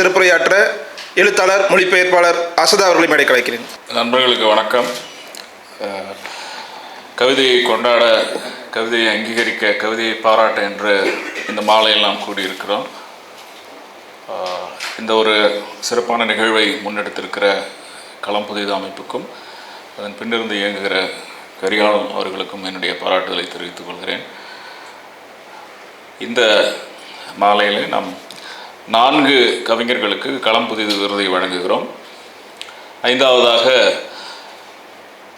சிறப்புரையாற்ற எழுத்தாளர் மொழிபெயர்ப்பாளர் அசதா அவர்களை மேடை கலைக்கிறேன் நண்பர்களுக்கு வணக்கம். கவிதையை கொண்டாட கவிதையை அங்கீகரிக்க கவிதையை பாராட்ட என்று இந்த மாலையில் நாம் கூடியிருக்கிறோம். இந்த ஒரு சிறப்பான நிகழ்வை முன்னெடுத்திருக்கிற களம் புதிது அமைப்புக்கும் அதன் பின்னிருந்து இயங்குகிற கரிகாலம் அவர்களுக்கும் என்னுடைய பாராட்டுதலை தெரிவித்துக் கொள்கிறேன். இந்த மாலையில் நாம் நான்கு கவிஞர்களுக்கு களம் புதிது விருதை வழங்குகிறோம். ஐந்தாவதாக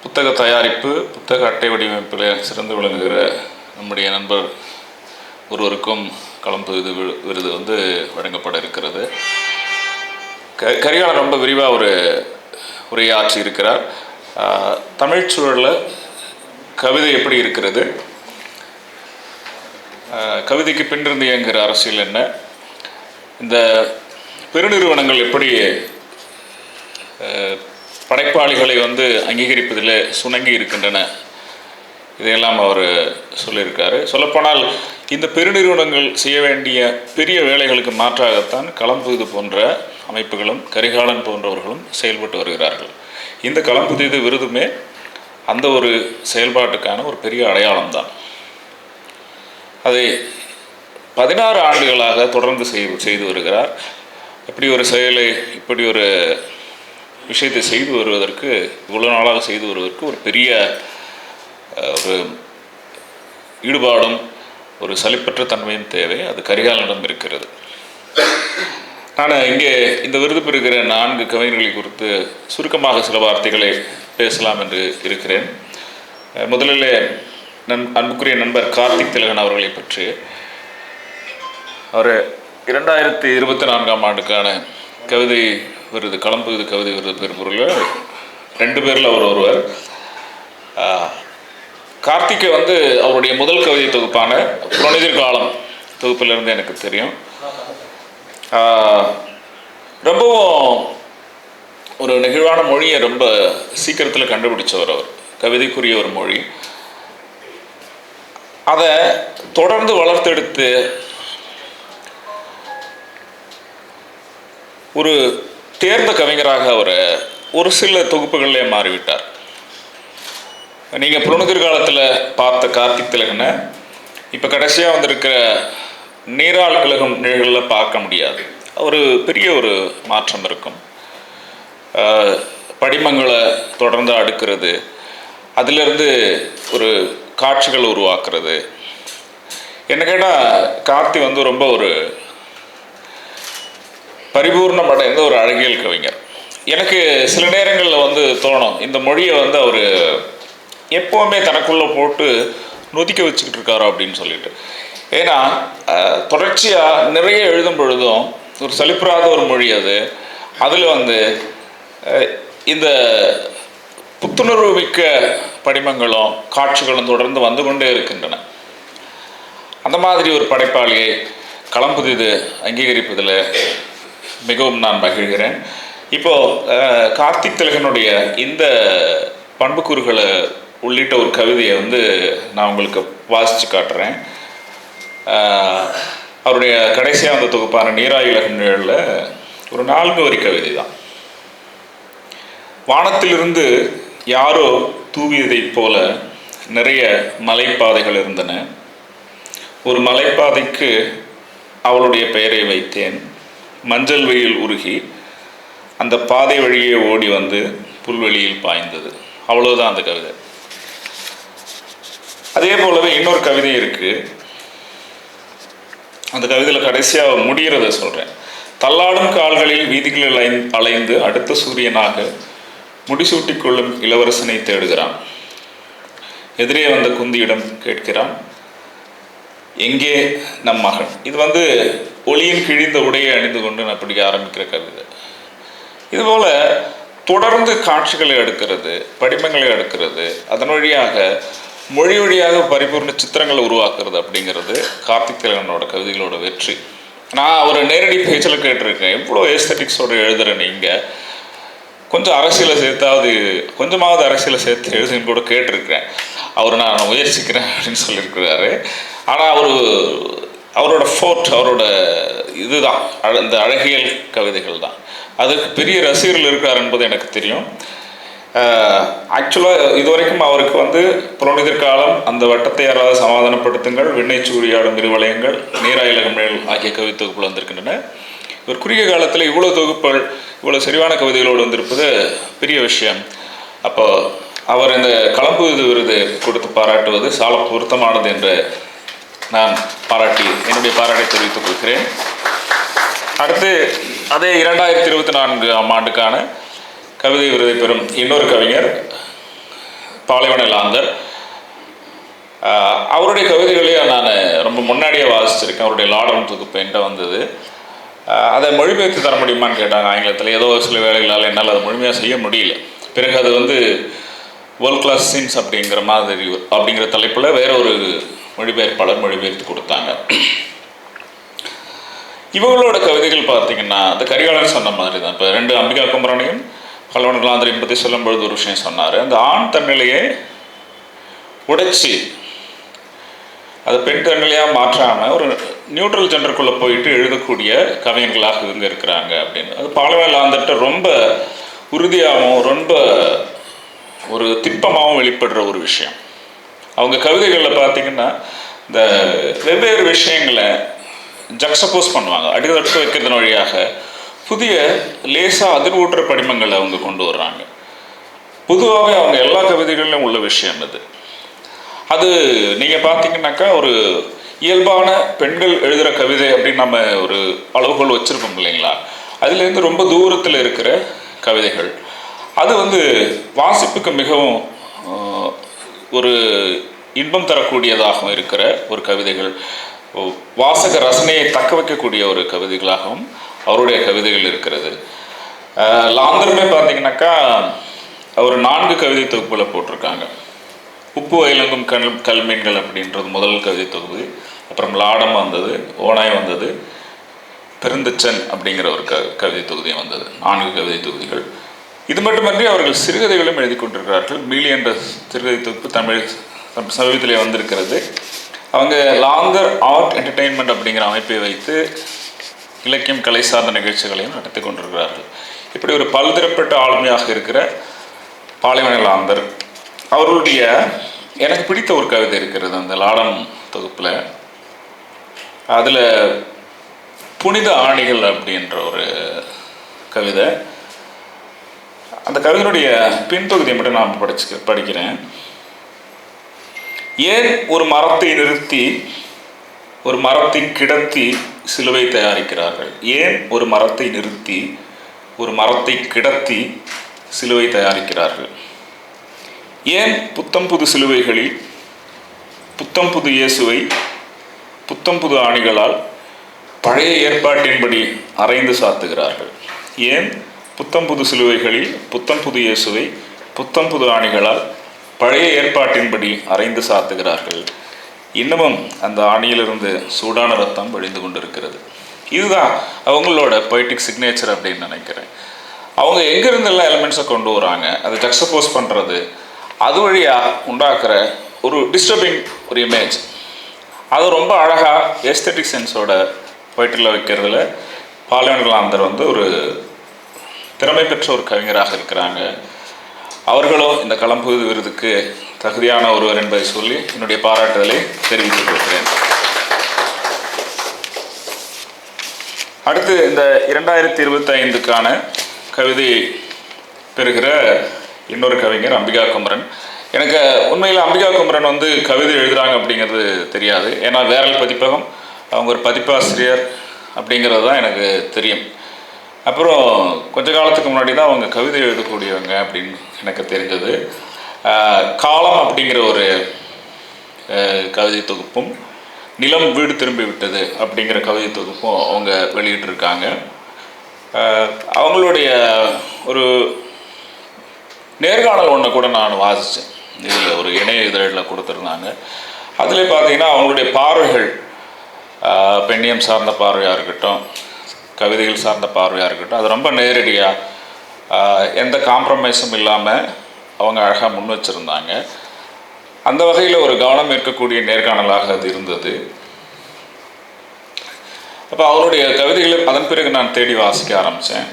புத்தக தயாரிப்பு புத்தக அட்டை வடிவமைப்பில் சிறந்து விளங்குகிற நம்முடைய நண்பர் ஒருவருக்கும் களம் புதிது விருது வந்து வழங்கப்பட இருக்கிறது. க கரிகாலன் ரொம்ப விரிவாக ஒரு உரையாற்றி இருக்கிறார். தமிழ் தமிழ்ச் சூழலில் கவிதை எப்படி இருக்கிறது? கவிதைக்கு பின்னிருந்து இயங்குகிற அரசியல் என்ன? இந்த பெருநிறுவனங்கள் எப்படி படைப்பாளிகளை வந்து அங்கீகரிப்பதில் சுணங்கி இருக்கின்றன இதையெல்லாம் அவர் சொல்லியிருக்காரு. சொல்லப்போனால் இந்த பெருநிறுவனங்கள் செய்ய வேண்டிய பெரிய வேலைகளுக்கு மாற்றாகத்தான் களம்புது போன்ற அமைப்புகளும் கரிகாலன் போன்றவர்களும் செயல்பட்டு வருகிறார்கள். இந்த களம்புதிது விருதுமே அந்த ஒரு செயல்பாட்டுக்கான ஒரு பெரிய அடையாளம்தான். அதை பதினாறு ஆண்டுகளாக தொடர்ந்து செய் செய்து வருகிறார். இப்படி ஒரு செயலை இப்படி ஒரு விஷயத்தை செய்து வருவதற்கு இவ்வளோ நாளாக செய்து வருவதற்கு ஒரு பெரிய ஒரு ஈடுபாடும் ஒரு சலிப்பற்ற தன்மையும் தேவை. அது கரிகாலனிடம் இருக்கிறது. நான் இங்கே இந்த விருது பெறுகிற நான்கு கவிஞர்களை குறித்து சுருக்கமாக சில வார்த்தைகளை பேசலாம் என்று இருக்கிறேன். முதலிலே முதலில் நன் அன்புக்குரிய நண்பர் கார்த்திக் திலகன் அவர்களை பற்றி. அவர் இரண்டாயிரத்தி இருபத்தி நான்காம் ஆண்டுக்கான கவிதை விருது களம்புது கவிதை விருது பெறுபொருள் ரெண்டு பேரில் அவர் ஒருவர். கார்த்திகை வந்து அவருடைய முதல் கவிதை தொகுப்பான புரணிதிர் காலம் தொகுப்பிலிருந்து எனக்கு தெரியும். ரொம்பவும் ஒரு நெகிழ்வான மொழியை ரொம்ப சீக்கிரத்தில் கண்டுபிடிச்சவர் அவர். கவிதைக்குரிய ஒரு மொழி. அதை தொடர்ந்து வளர்த்தெடுத்து ஒரு தேர்ந்த கவிஞராக அவர் ஒரு சில தொகுப்புகளிலே மாறிவிட்டார். நீங்கள் புலனுதிர் காலத்தில் பார்த்த கார்த்திக் திலகனை இப்போ கடைசியாக வந்திருக்கிற நீரால் விலகும் நிகழ்களில் பார்க்க முடியாது. ஒரு பெரிய ஒரு மாற்றம் இருக்கும். படிமங்களை தொடர்ந்து அடுக்கிறது. அதிலிருந்து ஒரு காட்சிகள் உருவாக்குறது. என்ன கேட்டால் கார்த்தி வந்து ரொம்ப ஒரு பரிபூர்ணம் அடைந்த ஒரு அழகியல் கவிஞர். எனக்கு சில நேரங்களில் வந்து தோணும் இந்த மொழியை வந்து அவர் எப்போவுமே தனக்குள்ளே போட்டு நொதிக்க வச்சுக்கிட்டு இருக்காரோ அப்படின்னு சொல்லிட்டு. ஏன்னா தொடர்ச்சியாக நிறைய எழுதும் பொழுதும் ஒரு சலிப்புறாத ஒரு மொழி அது. அதில் வந்து இந்த புத்துணர்வு மிக்க படிமங்களும் காட்சிகளும் தொடர்ந்து வந்து கொண்டே இருக்கின்றன. அந்த மாதிரி ஒரு படைப்பாளியை களம்புதிது அங்கீகரிப்பதில் மிகவும் நான் மகிழ்கிறேன். இப்போ கார்த்திக் திலகனுடைய இந்த பண்புக்கூறுகளை உள்ளிட்ட ஒரு கவிதையை வந்து நான் உங்களுக்கு வாசித்து காட்டுறேன். அவருடைய கடைசியாக வந்த தொகுப்பான நீராயுலகம் நிழலில் ஒரு நான்கு வரி கவிதை தான் வானத்திலிருந்து யாரோ தூவியதைப் போல நிறைய மலைப்பாதைகள் இருந்தன. ஒரு மலைப்பாதைக்கு அவளுடைய பெயரை வைத்தேன். மஞ்சள் வெயில் உருகி அந்த பாதை வழியே ஓடி வந்து புல்வெளியில் பாய்ந்தது. அவ்வளோதான் அந்த கவிதை. அதே போலவே இன்னொரு கவிதை இருக்குது அந்த கவிதையில் கடைசியாக முடிகிறத சொல்கிறேன் தள்ளாடும் கால்களில் வீதிகளில் அலைந்து அடுத்த சூரியனாக முடிசூட்டிக் கொள்ளும் இளவரசனை தேடுகிறான். எதிரே வந்த குந்தியிடம் கேட்கிறான் எங்கே நம் மகன்? இது வந்து ஒளியின் கிழிந்த உடையை அணிந்து கொண்டு நான் பிடிக்க ஆரம்பிக்கிற கவிதை. இதுபோல் தொடர்ந்து காட்சிகளை எடுக்கிறது படிமங்களை எடுக்கிறது அதன் வழியாக மொழி வழியாக பரிபூர்ண சித்திரங்களை உருவாக்குறது அப்படிங்கிறது கார்த்திக் திலகனோட கவிதைகளோட வெற்றி. நான் அவர் நேரடி பேச்சில் கேட்டிருக்கேன். எவ்வளோ ஏஸ்தட்டிக்ஸோட எழுதுகிற நீங்கள் கொஞ்சம் அரசியலை சேர்த்தாவது கொஞ்சமாவது அரசியலை சேர்த்து எழுதுன்னு கூட கேட்டிருக்கிறேன். அவர் நான் முயற்சிக்கிறேன் அப்படின்னு சொல்லியிருக்கிறாரு. ஆனால் அவர் அவரோட ஃபோர்ட் அவரோட இதுதான் அழ- இந்த அழகியல் கவிதைகள் தான். அதுக்கு பெரிய ரசிகர்கள் இருக்கிறார் என்பது எனக்கு தெரியும். ஆக்சுவலாக இதுவரைக்கும் அவருக்கு வந்து புலனிதிர் காலம் அந்த வட்டத்தை யாராவது சமாதானப்படுத்துங்கள் விண்ணை சூரியாடும் இருவலயங்கள் நீராயிலகமிழ் ஆகிய கவி தொகுப்புகள் வந்திருக்கின்றன. இவர் குறுகிய காலத்தில் இவ்வளோ தொகுப்புகள் இவ்வளோ சரிவான கவிதைகளோடு வந்திருப்பது பெரிய விஷயம். அப்போ அவர் இந்த கலம்பு இது விருது கொடுத்து பாராட்டுவது சால பொருத்தமானது என்று நான் பாராட்டி என்னுடைய பாராட்டை தெரிவித்துக் கொள்கிறேன். அடுத்து அதே இரண்டாயிரத்தி இருபத்தி நான்காம் ஆண்டுக்கான கவிதை விருதை பெறும் இன்னொரு கவிஞர் பாலைவன லாந்தர் அவருடைய கவிதைகளையும் நான் ரொம்ப முன்னாடியே வாசிச்சிருக்கேன். அவருடைய லாடம் தொகுப்பு என்கிட்ட வந்தது. அதை மொழிபெயர்த்து தர முடியுமான்னு கேட்டாங்க ஆங்கிலத்தில். ஏதோ சில வேலைகளால் என்னால் அதை முழுமையாக செய்ய முடியல. பிறகு அது வந்து வேர்ல்ட் கிளாஸ் சீன்ஸ் அப்படிங்கிற மாதிரி அப்படிங்கிற தலைப்பில் வேற ஒரு மொழிபெயர்ப்பாளர் மொழிபெயர்த்து கொடுத்தாங்க. இவங்களோட கவிதைகள் பார்த்தீங்கன்னா அந்த கரிகாலன் சொன்ன மாதிரி தான் இப்போ ரெண்டு அம்பிகா குமரனையும் கல்வன்களாந்தரையும் பற்றி சொல்லும்பொழுது ஒரு விஷயம் சொன்னார். அந்த ஆண் தன்னிலையை உடைச்சி அது பெண் தன்னிலையாக மாற்றாமல் ஒரு நியூட்ரல் ஜெண்டருக்குள்ளே போயிட்டு எழுதக்கூடிய கவிஞர்களாக இவங்க இருக்கிறாங்க அப்படின்னு. அது பாலவேலாந்துட்டு ரொம்ப உறுதியாகவும் ரொம்ப ஒரு திட்பமாகவும் வெளிப்படுற ஒரு விஷயம். அவங்க கவிதைகளில் பார்த்தீங்கன்னா இந்த வெவ்வேறு விஷயங்களை ஜக்ஸப்போஸ் பண்ணுவாங்க. அடிதடுத்து வைக்கிறதன் வழியாக புதிய லேசாக அதிர்வூட்டுற படிமங்களை அவங்க கொண்டு வர்றாங்க. பொதுவாகவே அவங்க எல்லா கவிதைகளிலும் உள்ள விஷயம் அது. அது நீங்கள் பார்த்தீங்கன்னாக்கா ஒரு இயல்பான பெண்கள் எழுதுகிற கவிதை அப்படின்னு நம்ம ஒரு அளவுகோல் வச்சுருக்கோம் இல்லைங்களா? அதுலேருந்து ரொம்ப தூரத்தில் இருக்கிற கவிதைகள். அது வந்து வாசிப்புக்கு மிகவும் ஒரு இன்பம் தரக்கூடியதாகவும் இருக்கிற ஒரு கவிதைகள். வாசக ரசனையை தக்க வைக்கக்கூடிய ஒரு கவிதைகளாகவும் அவருடைய கவிதைகள் இருக்கிறது. லாந்தருமே பார்த்தீங்கன்னாக்கா அவர் நான்கு கவிதை தொகுப்பில் போட்டிருக்காங்க. உப்பு வயலங்கும் கல் கல்மீன்கள் அப்படின்றது முதல் கவிதை தொகுப்பு. அப்புறம் லாடம் வந்தது ஓனாய் வந்தது பெருந்தச்சன் அப்படிங்கிற ஒரு க கவிதை தொகுதியும் வந்தது. நான்கு கவிதை தொகுதிகள். இது மட்டுமன்றி அவர்கள் சிறுகதைகளும் எழுதி கொண்டிருக்கிறார்கள். மீலி என்ற சிறுகதை தொகுப்பு தமிழ் சமீபத்திலே வந்திருக்கிறது. அவங்க லாங்கர் ஆர்ட் என்டர்டெயின்மெண்ட் அப்படிங்கிற அமைப்பை வைத்து இலக்கியம் கலை சார்ந்த நிகழ்ச்சிகளையும் நடத்தி கொண்டிருக்கிறார்கள். இப்படி ஒரு பல்தரப்பட்ட ஆளுமையாக இருக்கிற பாலைவன லாந்தர் அவர்களுடைய எனக்கு பிடித்த ஒரு கவிதை இருக்கிறது அந்த லாடம் தொகுப்பில். அதில் புனித ஆணிகள் அப்படின்ற ஒரு கவிதை. அந்த கவிதையுடைய பின்பகுதியை மட்டும் நான் படிச்சு படிக்கிறேன். ஏன் ஒரு மரத்தை நிறுத்தி ஒரு மரத்தை கிடத்தி சிலுவை தயாரிக்கிறார்கள்? ஏன் ஒரு மரத்தை நிறுத்தி ஒரு மரத்தை கிடத்தி சிலுவை தயாரிக்கிறார்கள்? ஏன் புத்தம் புது சிலுவைகளில் புத்தம் புது இயேசுவை புத்தம் புது ஆணிகளால் பழைய ஏற்பாட்டின்படி அரைந்து சாத்துகிறார்கள்? ஏன் புத்தம் புது சிலுவைகளில் புத்தம் புது இயேசுவை புத்தம் புது ஆணிகளால் பழைய ஏற்பாட்டின்படி அரைந்து சாத்துகிறார்கள். இன்னமும் அந்த ஆணியிலிருந்து சூடான ரத்தம் வழிந்து கொண்டிருக்கிறது. இதுதான் அவங்களோட பொய்டிக் சிக்னேச்சர் அப்படின்னு நினைக்கிறேன். அவங்க எங்கேருந்தெல்லாம் எலிமெண்ட்ஸை கொண்டு வராங்க அதை ஜக்ஸப்போஸ் பண்ணுறது அது வழியாக உண்டாக்குற ஒரு டிஸ்டர்பிங் ஒரு இமேஜ் அது ரொம்ப அழகாக எஸ்தட்டிக் சென்ஸோட போய்ட்டில் வைக்கிறதுல பாலியன்லாந்தர் வந்து ஒரு திறமை பெற்ற ஒரு கவிஞராக இருக்கிறாங்க. அவர்களும் இந்த களம்புது விருதுக்கு தகுதியான ஒருவர் என்பதை சொல்லி என்னுடைய பாராட்டுதலை தெரிவித்துக் கொள்கிறேன். அடுத்து இந்த இரண்டாயிரத்தி இருபத்தி ஐந்துக்கான கவிதை பெறுகிற இன்னொரு கவிஞர் அம்பிகா குமரன். எனக்கு உண்மையில் அம்பிகா குமரன் வந்து கவிதை எழுதுகிறாங்க அப்படிங்கிறது தெரியாது. ஏன்னா வேரல் பதிப்பகம் அவங்க ஒரு பதிப்பாசிரியர் அப்படிங்கிறது தான் எனக்கு தெரியும். அப்புறம் கொஞ்ச காலத்துக்கு முன்னாடி தான் அவங்க கவிதை எழுதக்கூடியவங்க அப்படின்னு எனக்கு தெரிஞ்சது. காலம் அப்படிங்கிற ஒரு கவிதை தொகுப்பும் நிலம் வீடு திரும்பி விட்டது அப்படிங்கிற கவிதை தொகுப்பும் அவங்க வெளியிட்டிருக்காங்க. அவங்களுடைய ஒரு நேர்காணல் ஒன்று கூட நான் வாசித்தேன் இதில் ஒரு இணைய இதழில் கொடுத்துருந்தாங்க. அதில் பார்த்தீங்கன்னா அவங்களுடைய பார்வைகள் பெண்ணியம் சார்ந்த பார்வையாக இருக்கட்டும் கவிதைகள் சார்ந்த பார்வையாக இருக்கட்டும். அது ரொம்ப நேரடியாக எந்த காம்ப்ரமைஸும் இல்லாமல் அவங்க அழகாக முன் வச்சுருந்தாங்க. அந்த வகையில் ஒரு கவனம் இருக்கக்கூடிய நேர்காணலாக அது இருந்தது. அப்போ அவருடைய கவிதைகளை அதன் பிறகு நான் தேடி வாசிக்க ஆரம்பித்தேன்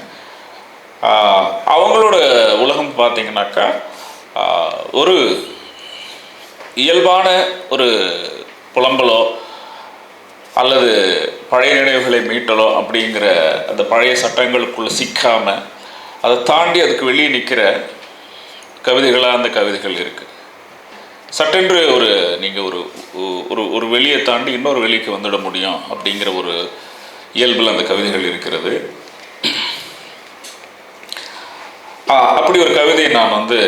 அவங்களோட உலகம் பார்த்தீங்கன்னாக்கா ஒரு இயல்பான ஒரு புலம்பலோ அல்லது பழைய நினைவுகளை மீட்டலோ அப்படிங்கிற அந்த பழைய சட்டங்களுக்குள்ளே சிக்காமல் அதை தாண்டி அதுக்கு வெளியே நிற்கிற கவிதைகளாக அந்த கவிதைகள் இருக்குது சட்டென்று ஒரு நீங்கள் ஒரு ஒரு ஒரு வெளியை தாண்டி இன்னொரு வெளிக்கு வந்துட முடியும் அப்படிங்கிற ஒரு இயல்பில் அந்த கவிதைகள் இருக்கிறது. அப்படி ஒரு கவிதையை நான் வந்து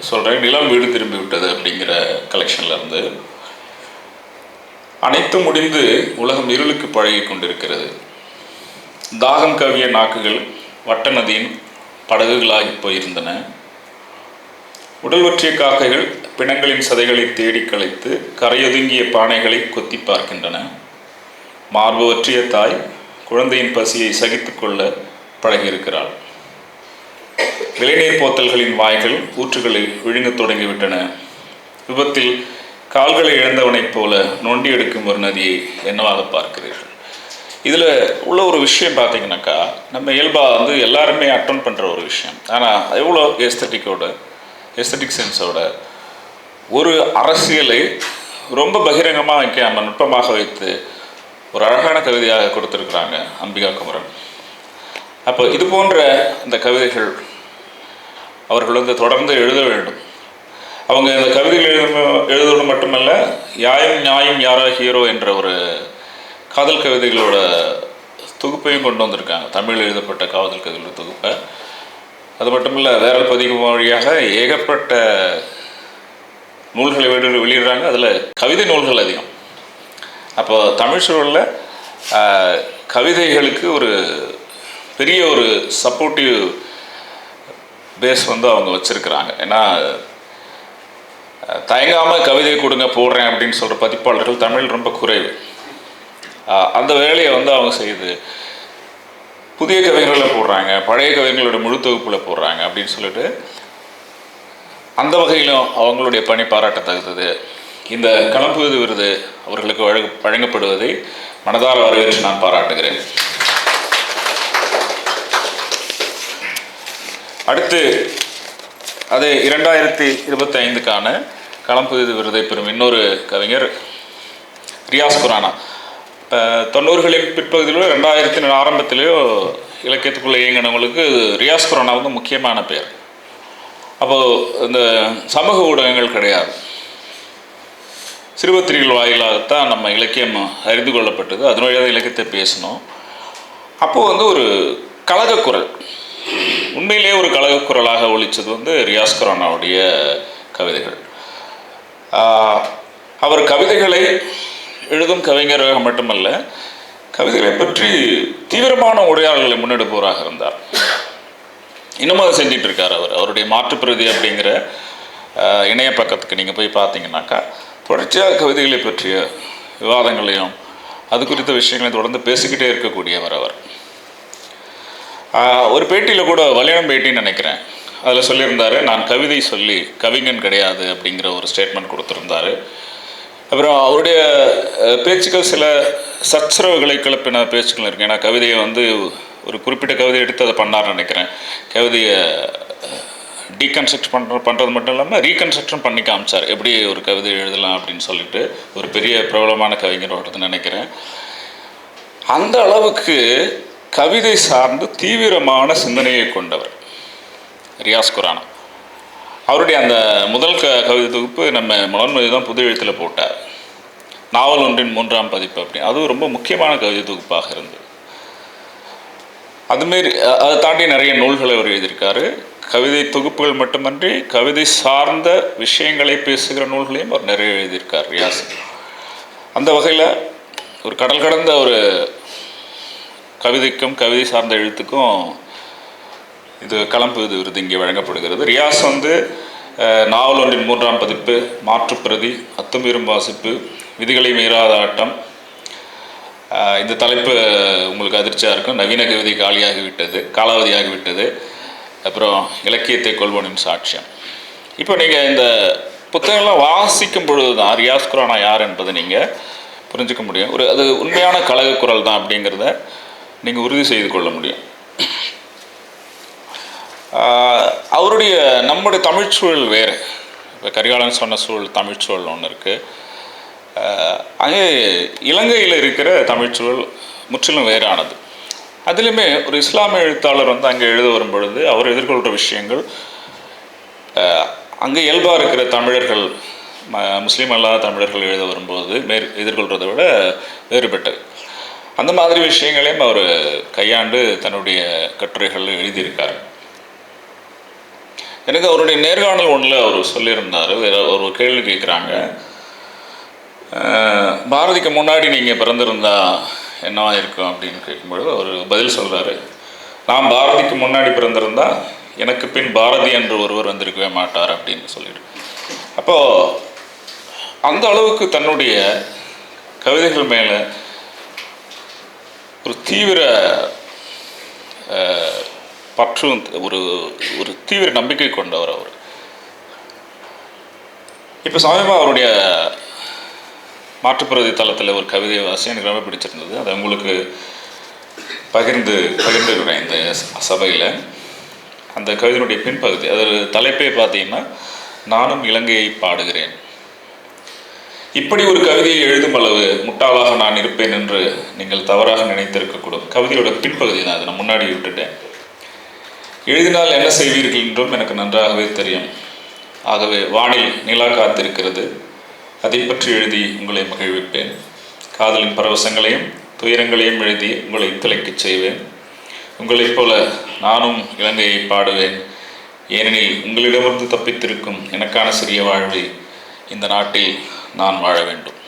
சொல்கிறேன் நிலம் வீடு திரும்பி விட்டது அப்படிங்கிற கலெக்ஷன்லேருந்து அனைத்தும் முடிந்து உலகம் இருளுக்கு பழகி கொண்டிருக்கிறது. தாகம் கவிய நாக்குகள் வட்ட நதியின் படகுகளாகி போயிருந்தன. உடல் வற்றிய காக்கைகள் பிணங்களின் சதைகளை தேடி களைத்து கரையொதுங்கிய பானைகளை கொத்தி பார்க்கின்றன. மார்பு வற்றிய தாய் குழந்தையின் பசியை சகித்து கொள்ள பழகியிருக்கிறாள். இளைநீர் போத்தல்களின் வாய்கள் ஊற்றுகளில் விழுங்கத் தொடங்கிவிட்டன. விபத்தில் கால்களை இழந்தவனைப் போல நொண்டி எடுக்கும் ஒரு நதியை என்னவாக பார்க்கிறீர்கள்? இதில் உள்ள ஒரு விஷயம் பார்த்தீங்கன்னாக்கா நம்ம இயல்பாக வந்து எல்லாருமே அட்டன் பண்ணுற ஒரு விஷயம். ஆனால் எவ்வளோ எஸ்தட்டிக்கோட எஸ்தட்டிக் சென்ஸோட ஒரு அரசியலை ரொம்ப பகிரங்கமாக வைக்காமல் நுட்பமாக வைத்து ஒரு அழகான கவிதையாக கொடுத்துருக்குறாங்க அம்பிகா குமரன். அப்போ இது போன்ற இந்த கவிதைகள் அவர்கள் வந்து தொடர்ந்து எழுத வேண்டும். அவங்க இந்த கவிதைகள் எழுத எழுதுவது மட்டுமல்ல யாயும் நியாயம் யாரா ஹீரோ என்ற ஒரு காதல் கவிதைகளோட தொகுப்பையும் கொண்டு வந்திருக்காங்க. தமிழில் எழுதப்பட்ட காதல் கவிதைகளோட தொகுப்பை. அது மட்டுமல்ல வேரல் பதிவு வழியாக ஏகப்பட்ட நூல்களை வெளியிட வெளியிடுறாங்க. அதில் கவிதை நூல்கள் அதிகம். அப்போ தமிழ் சூழலில் கவிதைகளுக்கு ஒரு பெரிய ஒரு சப்போர்ட்டிவ் பேஸ் வந்து அவங்க வச்சுருக்கிறாங்க. ஏன்னா தயங்காமல் கவிதை கொடுங்க போடுறேன் அப்படின்னு சொல்கிற பதிப்பாளர்கள் தமிழ் ரொம்ப குறைவு. அந்த வேலையை வந்து அவங்க செய்யுது. புதிய கவிதைகளில் போடுறாங்க பழைய கவிஞர்களோட முழு தொகுப்பில் போடுறாங்க அப்படின்னு சொல்லிட்டு அந்த வகையிலும் அவங்களுடைய பணி பாராட்டத்தகுந்தது. இந்த களம்புவது விருது அவர்களுக்கு வழங்க வழங்கப்படுவதை மனதார வரவேற்று நான் பாராட்டுகிறேன். அடுத்து அது இரண்டாயிரத்தி இருபத்தி ஐந்துக்கான களம்புது விருதை பெறும் இன்னொரு கவிஞர் ரியாஸ் குரானா அஹ், தொண்ணூறுகளின் பிற்பகுதியிலோ ரெண்டாயிரத்தின் ஆரம்பத்திலேயோ இலக்கியத்துக்குள்ளே இயங்கினவங்களுக்கு ரியாஸ் குரானா வந்து முக்கியமான பெயர். அப்போது இந்த சமூக ஊடகங்கள் கிடையாது. சிறுபத்திரிகள் வாயிலாகத்தான் நம்ம இலக்கியம் அறிந்து கொள்ளப்பட்டது. அதன் வழியாக இலக்கியத்தை பேசணும் அப்போது வந்து ஒரு கழகக்குரல். உண்மையிலேயே ஒரு கழகக்குரலாக ஒழித்தது வந்து ரியாஸ் குரானாவுடைய கவிதைகள். ஆஹ், அவர் கவிதைகளை எழுதும் கவிஞராக மட்டுமல்ல கவிதைகளை பற்றி தீவிரமான உரையாடல்களை முன்னெடுப்பவராக இருந்தார். இன்னமும் அதை செஞ்சிட்டு இருக்கார் அவர். அவருடைய மாற்றுப்பிரதி அப்படிங்கிற இணைய பக்கத்துக்கு நீங்கள் போய் பார்த்தீங்கன்னாக்கா தொடர்ச்சியாக கவிதைகளை பற்றிய விவாதங்களையும் அது குறித்த விஷயங்களையும் தொடர்ந்து பேசிக்கிட்டே இருக்கக்கூடியவர் அவர். ஒரு பேட்டியில் கூட வலினம் பேட்டின்னு நினைக்கிறேன். அதில் சொல்லியிருந்தாரு நான் கவிதை சொல்லி கவிஞன் கிடையாது அப்படிங்கிற ஒரு ஸ்டேட்மெண்ட் கொடுத்துருந்தாரு. அப்புறம் அவருடைய பேச்சுக்கள் சில சச்சரவுகளை கிளப்பின பேச்சுக்கள் இருக்குது ஏன்னா கவிதையை வந்து ஒரு குறிப்பிட்ட கவிதை எடுத்து அதை பண்ணார்னு நினைக்கிறேன். கவிதையை டீகன்ஸ்ட்ரக்ட் பண்ணுற பண்ணுறது மட்டும் இல்லாமல் ரீகன்ஸ்ட்ரக்ஷன் பண்ணி காமிச்சார். எப்படி ஒரு கவிதை எழுதலாம் அப்படின்னு சொல்லிட்டு ஒரு பெரிய பிரபலமான கவிஞரோடது நினைக்கிறேன். அந்த அளவுக்கு கவிதை சார்ந்து தீவிரமான சிந்தனையை கொண்டவர். ரியாஸ் குரானா. அவருடைய அந்த முதல் க கவிதை தொகுப்பு நம்ம மலர்மதி தான் புது எழுத்தில் போட்டார். நாவல் ஒன்றின் மூன்றாம் பதிப்பு அப்படி. அதுவும் ரொம்ப முக்கியமான கவிதை தொகுப்பாக இருந்தது. அதுமாரி அதை தாண்டி நிறைய நூல்களை அவர் எழுதியிருக்காரு. கவிதை தொகுப்புகள் மட்டுமன்றி கவிதை சார்ந்த விஷயங்களை பேசுகிற நூல்களையும் அவர் நிறைய எழுதியிருக்கார் ரியாஸ். அந்த வகையில் ஒரு கடல் கடந்த ஒரு கவிதைக்கும் கவிதை சார்ந்த எழுத்துக்கும் இது களம்புவது விருது இங்கே வழங்கப்படுகிறது. ரியாஸ் வந்து நாவல் ஒன்றின் மூன்றாம் பதிப்பு மாற்றுப்பிரதி அத்துமீறும் வாசிப்பு விதிகளை மீறாத ஆட்டம். இந்த தலைப்பு உங்களுக்கு அதிர்ச்சியாக இருக்கும். நவீன கவிதை காலியாகிவிட்டது காலாவதியாகிவிட்டது. அப்புறம் இலக்கியத்தை கொள்வனின் சாட்சியம். இப்போ நீங்கள் இந்த புத்தகங்கள்லாம் வாசிக்கும் பொழுது தான் ரியாஸ் குரானா யார் என்பதை நீங்கள் புரிஞ்சுக்க முடியும். ஒரு அது உண்மையான கழக குரல் தான் அப்படிங்கிறத நீங்கள் உறுதி செய்து கொள்ள முடியும். அவருடைய நம்முடைய தமிழ்ச்சூழல் வேறு. இப்போ கரிகாலன் சொன்ன சூழல் தமிழ்ச்சூழல் ஒன்று இருக்குது அங்கே இலங்கையில் இருக்கிற தமிழ்ச்சூழல் முற்றிலும் வேறானது. அதுலேயுமே ஒரு இஸ்லாமிய எழுத்தாளர் வந்து அங்கே எழுத வரும் பொழுது அவர் எதிர்கொள்கிற விஷயங்கள் அங்கே இயல்பாக இருக்கிற தமிழர்கள் ம முஸ்லீம் அல்லாத தமிழர்கள் எழுத வரும்போது மேற் எதிர்கொள்கிறதை விட வேறுபட்டது. அந்த மாதிரி விஷயங்களையும் அவர் கையாண்டு தன்னுடைய கட்டுரைகள் எழுதியிருக்காரு. எனக்கு அவருடைய நேர்காணல் ஒன்றில் அவர் சொல்லியிருந்தார். ஒரு கேள்வி கேட்குறாங்க பாரதிக்கு முன்னாடி நீங்கள் பிறந்திருந்தா என்னவா இருக்கும் அப்படின்னு கேட்கும்பொழுது அவர் பதில் சொல்கிறாரு நான் பாரதிக்கு முன்னாடி பிறந்திருந்தா எனக்கு பின் பாரதி என்று ஒருவர் வந்திருக்கவே மாட்டார் அப்படின்னு சொல்லிட்டு. அப்போது அந்த அளவுக்கு தன்னுடைய கவிதைகள் மேலே ஒரு தீவிர பற்றும் ஒரு ஒரு தீவிர நம்பிக்கை கொண்டவர் அவர். இப்போ சமீபம் அவருடைய மாற்றுப்பிரதி தளத்தில் ஒரு கவிதை வாசி எனக்கு ரொம்ப பிடிச்சிருந்தது. அதை உங்களுக்கு பகிர்ந்து பகிர்ந்துக்கிறேன் இந்த சபையில். அந்த கவிதையினுடைய பின்பகுதி அதில் தலைப்பே பார்த்தீங்கன்னா நானும் இலங்கையை பாடுகிறேன். இப்படி ஒரு கவிதையை எழுதும் அளவு முட்டாளாக நான் இருப்பேன் என்று நீங்கள் தவறாக நினைத்திருக்கக்கூடும். கவிதையோட பின்பகுதி நான் அதை. நான் முன்னாடி விட்டுட்டேன். எழுதினால் என்ன செய்வீர்கள் என்றும் எனக்கு நன்றாகவே தெரியும். ஆகவே வானில் நிலா காத்திருக்கிறது. அதை பற்றி எழுதி உங்களை மகிழ்விப்பேன். காதலின் பரவசங்களையும் துயரங்களையும் எழுதி உங்களை திளைக்கச் செய்வேன். உங்களைப் போல நானும் இலங்கையை பாடுவேன். ஏனெனில் உங்களிடமிருந்து தப்பித்திருக்கும் எனக்கான சிறிய வாழ்வை இந்த நாட்டில் நான் வாழ வேண்டும்.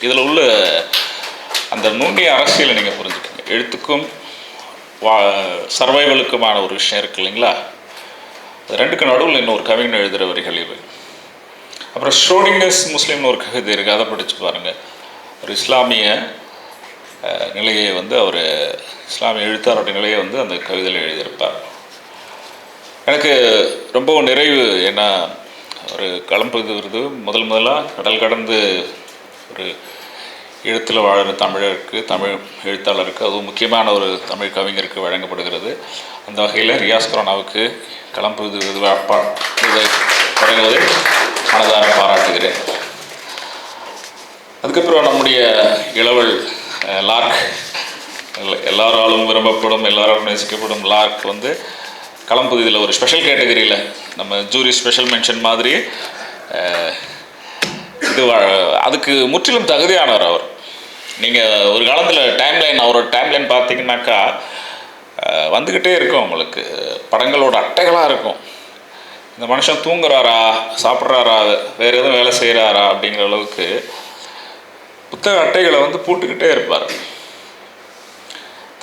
இதில் உள்ள அந்த நுண்ணிய அரசியலை நீங்கள் புரிஞ்சுக்கோங்க. எழுத்துக்கும் வா சர்வைவலுக்குமான ஒரு விஷயம் இருக்கு இல்லைங்களா? ரெண்டுக்கு நடுவில் இன்னொரு கவிஞன் எழுதுகிற வரிகள் இவை அப்புறம் ஷ்ரோடிங்கஸ் முஸ்லீம்னு ஒரு கவிதை இருக்குது அதை படித்து பாருங்கள் ஒரு இஸ்லாமிய நிலையை வந்து அவர் இஸ்லாமிய எழுத்தாளருடைய நிலையை வந்து அந்த கவிதையில் எழுதியிருப்பார். எனக்கு ரொம்பவும் நிறைவு ஏன்னா ஒரு களம்புது விருது. முதல் முதலாக கடல் கடந்து ஒரு எழுத்தில் வாழுற தமிழருக்கு தமிழ் எழுத்தாளருக்கு அதுவும் முக்கியமான ஒரு தமிழ் கவிஞருக்கு வழங்கப்படுகிறது. அந்த வகையில் ரியாஸ் குரானாவுக்கு களம்புது விருது. வழங்குவதை மனதார பாராட்டுகிறேன். அதுக்கப்புறம் நம்முடைய இளவல் லார்க். எல்லாராலும் விரும்பப்படும் எல்லாராலும் நேசிக்கப்படும் லார்க் வந்து களம்பகுதியில் ஒரு ஸ்பெஷல் கேட்டகரியில் நம்ம ஜூரி ஸ்பெஷல் மென்ஷன் மாதிரி இது அதுக்கு முற்றிலும் தகுதியானவர் அவர். நீங்கள் ஒரு காலத்தில் டைம்லைன் அவரோட டைம்லைன் பார்த்தீங்கன்னாக்கா வந்துக்கிட்டே இருக்கும் உங்களுக்கு. படங்களோட அட்டைகளாக இருக்கும். இந்த மனுஷன் தூங்குறாரா சாப்பிட்றாரா வேறு எதுவும் வேலை செய்கிறாரா அப்படிங்கிற அளவுக்கு புத்தக அட்டைகளை வந்து போட்டுக்கிட்டே இருப்பார்.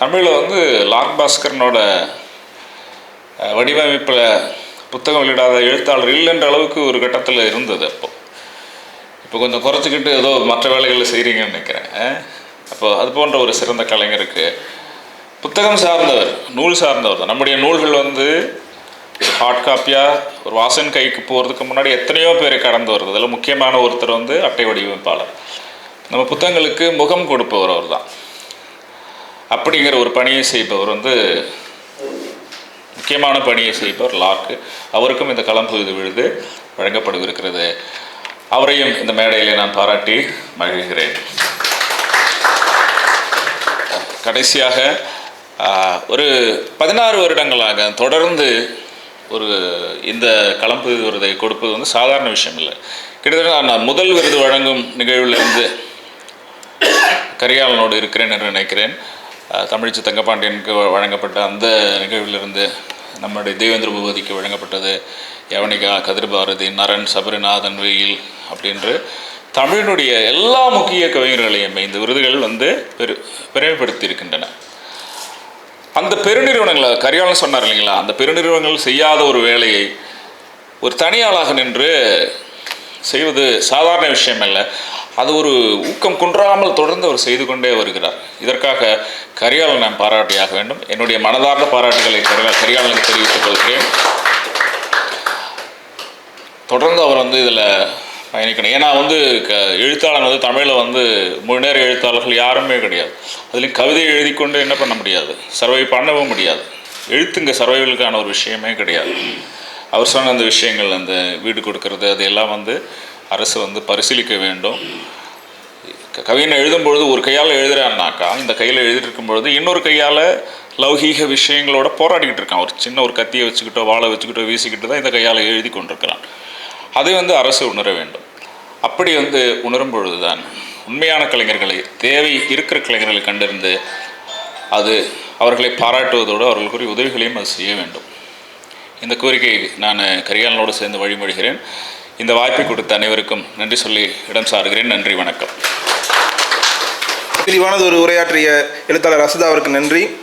தமிழில் வந்து லார்க் பாஸ்கரனோட வடிவமைப்பில் புத்தகம் வெளியிடாத எழுத்தாளர் இல்லைன்ற அளவுக்கு ஒரு கட்டத்தில் இருந்தது அப்போது இப்போ கொஞ்சம் குறைச்சிக்கிட்டு ஏதோ மற்ற வேலைகளில் செய்கிறீங்கன்னு நினைக்கிறேன். அப்போது அப்போ அது போன்ற ஒரு சிறந்த கலைஞருக்கு புத்தகம் சார்ந்தவர் நூல் சார்ந்தவர் தான். நம்முடைய நூல்கள் வந்து ஹார்ட் காப்பியாக ஒரு வாசன் கைக்கு போகிறதுக்கு முன்னாடி எத்தனையோ பேரை கடந்து வருது. அதில் முக்கியமான ஒருத்தர் வந்து அட்டை வடிவமைப்பாளர். நம்ம புத்தகங்களுக்கு முகம் கொடுப்பவர் அவர் தான் அப்படிங்கிற ஒரு பணியை செய்பவர் வந்து முக்கியமான பணியை செய்பவர் லார்க்கு அவருக்கும் இந்த களம்புது விழுது வழங்கப்படுகிறது. அவரையும் இந்த மேடையிலே நான் பாராட்டி மகிழ்கிறேன். கடைசியாக ஒரு பதினாறு வருடங்களாக தொடர்ந்து ஒரு இந்த களம்பு விருதை கொடுப்பது வந்து சாதாரண விஷயம் இல்லை. கிட்டத்தட்ட நான் முதல் விருது வழங்கும் நிகழ்விலிருந்து கரியாளனோடு இருக்கிறேன் என்று நினைக்கிறேன். தமிழிச்சி தமிழிச்சு தங்கப்பாண்டியனுக்கு வழங்கப்பட்ட அந்த நிகழ்விலிருந்து நம்முடைய தேவேந்திர பூபதிக்கு வழங்கப்பட்டது யவனிகா கதிர்பாரதி நரன் சபரிநாதன் வெயில் அப்படின்று தமிழினுடைய எல்லா முக்கிய கவிஞர்களையும் இந்த விருதுகள் வந்து பெரு பெருமைப்படுத்தி இருக்கின்றன அந்த பெருநிறுவனங்களை கரிகாலன் சொன்னார் இல்லைங்களா அந்த பெருநிறுவனங்கள் செய்யாத ஒரு வேலையை ஒரு தனியாளாக நின்று செய்வது சாதாரண விஷயம் அல்ல. அது ஒரு ஊக்கம் குன்றாமல் தொடர்ந்து அவர் செய்து கொண்டே வருகிறார். இதற்காக கரிகாலன் நான் பாராட்டியாக வேண்டும். என்னுடைய மனதார்ந்த பாராட்டுகளை கரிகா கரிகாலனுக்கு தெரிவித்துக் கொள்கிறேன். தொடர்ந்து அவர் வந்து இதில் பயணிக்கணும். ஏன்னா வந்து க எழுத்தாளர் வந்து தமிழில் வந்து முழுநேர எழுத்தாளர்கள் யாருமே கிடையாது. அதுலேயும் கவிதை எழுதி கொண்டு என்ன பண்ண முடியாது? சர்வை பண்ணவும் முடியாது. எழுத்துங்க சர்வைவலுக்கான ஒரு விஷயமே கிடையாது. அவர் சொன்ன அந்த விஷயங்கள் அந்த வீடு கொடுக்கறது அதையெல்லாம் வந்து அரசு வந்து பரிசீலிக்க வேண்டும். க- கவிஞன் எழுதும்பொழுது ஒரு கையால் எழுதுறான்னாக்கா இந்த கையில் எழுதிட்டு இன்னொரு கையால் லௌகீக விஷயங்களோட போராடிக்கிட்டு இருக்கான். ஒரு சின்ன ஒரு கத்தியை வச்சுக்கிட்டோ வாழை வச்சுக்கிட்டோ வீசிக்கிட்டு தான் இந்த கையால் எழுதி கொண்டிருக்கிறான். அதை வந்து அரசு உணர வேண்டும். அப்படி வந்து உணரும் பொழுது தான் உண்மையான கலைஞர்களை தேவை இருக்கிற கலைஞர்களை கண்டறிந்து அது அவர்களை பாராட்டுவதோடு அவர்களுக்குரிய உதவிகளையும் அது செய்ய வேண்டும். இந்த கோரிக்கை நான் கரிகாலனோடு சேர்ந்து வழிமொழிகிறேன். இந்த வாய்ப்பை கொடுத்த அனைவருக்கும் நன்றி சொல்லி இடம் சாருகிறேன். நன்றி வணக்கம். விரிவானது ஒரு உரையாற்றிய எழுத்தாளர் அசுதாவிற்கு அவருக்கு நன்றி.